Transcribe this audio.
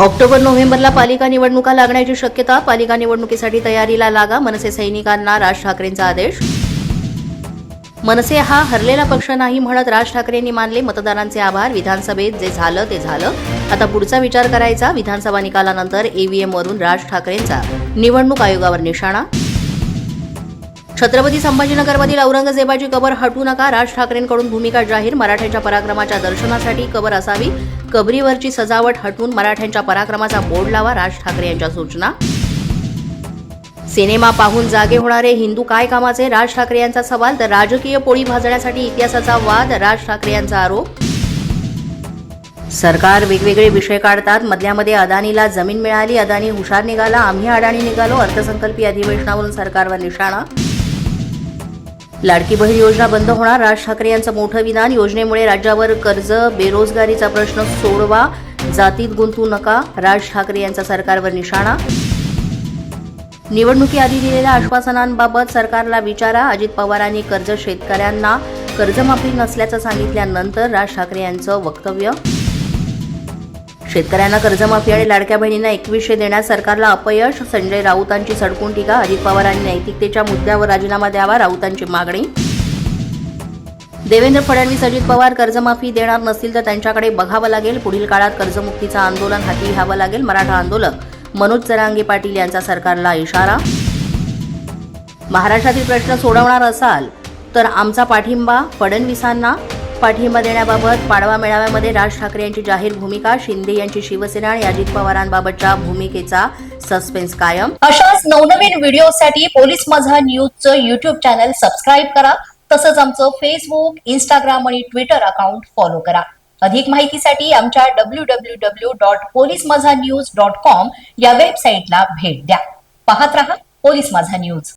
October नोव्हेंबरला पालिका निवडणुका लागण्याची शक्यता. पालिका निवडणुकीसाठी तयारीला लागा मनसे सैनिकांना राज ठाकरेंचा आदेश. मनसे हा हरलेला पक्ष नाही म्हणत राज ठाकरेंनी मानले मतदारांचे आभार. विधानसभेत जे झालं ते झालं. आता पुढचा विचार करायचा. विधानसभा निकालानंतर ईव्हीएमवरून राज ठाकरेंचा. निवडणूक आयोगावर निशाणा. छत्रपती संभाजीनगरमधील औरंगजेबाची कबर हटू नका. राज ठाकरेंकडून भूमिका जाहीर. मराठ्यांच्या पराक्रमाच्या दर्शनासाठी कबर असावी. कबरीवरची सजावट हटवून मराठ्यांच्या पराक्रमाचा बोर्ड लावा राज ठाकरे यांच्या सूचना. सिनेमा पाहून जागे होणारे हिंदू काय कामाचे? राज ठाकरे यांचा सवाल तर राजकीय पोळी भाजण्यासाठी इतिहासाचा वाद राज ठाकरे यांचा आरोप. सरकार वेगवेगळे विषय काढतात. मधल्यामध्ये अदानीला जमीन मिळाली अदानी हुशार निघाला आम्ही अडाणी निघालो अर्थसंकल्पीय अधिवेशनावरून सरकारवर निशाणा. लाडकी बहीण योजना बंद होणार. राज ठाकरे यांचं मोठं विधान योजनेमुळे राज्यावर कर्ज बेरोजगारीचा प्रश्न सोडवा. जातीत गुंतू नका. राज ठाकरे यांचा सरकारवर निशाणा. निवडणुकीआधी दिलेल्या आश्वासनांबाबत सरकारला विचारा. अजित पवारांनी कर्ज शेतकऱ्यांना कर्जमाफी नसल्याचं सांगितल्यानंतर राज ठाकरे यांचं वक्तव्य शेतकऱ्यांना कर्जमाफी आणि लाडक्या बहिणींना एकवीसशे देण्यास सरकारला अपयश. संजय राऊतांची सडकून टीका अजित पवारांनी नैतिकतेच्या मुद्द्यावर राजीनामा द्यावा राऊतांची मागणी. देवेंद्र फडणवीस अजित पवार कर्जमाफी देणार नसतील तर त्यांच्याकडे बघावं लागेल. पुढील काळात कर्जमुक्तीचं आंदोलन हाती घ्यावं लागेल. मराठा आंदोलक मनोज जरांगे पाटील यांचा सरकारला इशारा. महाराष्ट्रातील प्रश्न सोडवणार असाल तर आमचा पाठिंबा फडणवीसांना पाठिंबा देण्याबाबत पाडवा मेळाव्यामध्ये राज ठाकरे यांची जाहीर भूमिका शिंदे यांची शिवसेना आणि अजित पवारांबाबतच्या भूमिकेचा सस्पेन्स कायम. अशाच नवनवीन व्हिडिओसाठी पोलीस माझा न्यूजचं युट्यूब चॅनल सबस्क्राईब करा. तसंच आमचं फेसबुक इंस्टाग्राम आणि ट्विटर अकाउंट फॉलो करा. अधिक माहितीसाठी आमच्या W W W dot police Majha news dot com या वेबसाईटला भेट द्या. पाहत रहा पोलीस माझा न्यूज.